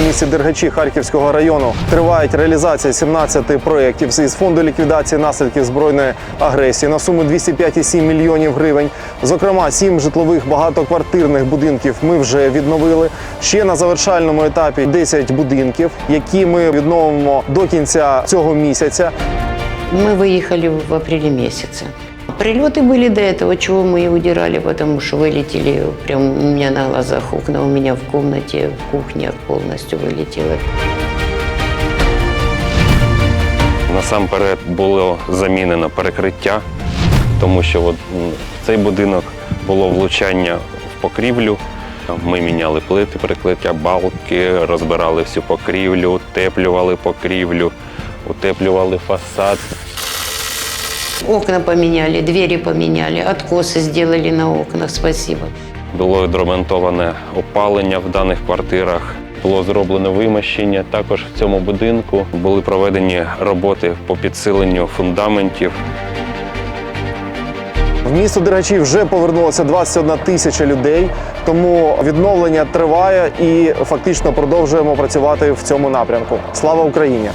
місті Дергачі Харківського району тривають реалізація 17 проєктів із фонду ліквідації наслідків збройної агресії на суму 205,7 мільйонів гривень. Зокрема, сім житлових багатоквартирних будинків ми вже відновили. Ще на завершальному етапі 10 будинків, які ми відновимо до кінця цього місяця. Мы выехали в апреле месяце. Прилеты были до этого, чего мы и удирали, потому что вылетели прям у меня на глазах окна, у меня в комнате, в кухне полностью вылетело. Насамперед було замінено перекриття, тому що от, м, в цей будинок було влучання в покрівлю. Ми міняли плити перекриття, балки, розбирали всю покрівлю, утеплювали покрівлю, утеплювали фасад. Окна поменяли, двери поменяли, откосы сделали на окнах, спасибо. Було відремонтоване опалення в даних квартирах. Було зроблено вимощення. Також в цьому будинку були проведені роботи по підсиленню фундаментів. В місто Дергачі вже повернулося 21 тисяча людей, тому відновлення триває і фактично продовжуємо працювати в цьому напрямку. Слава Україні!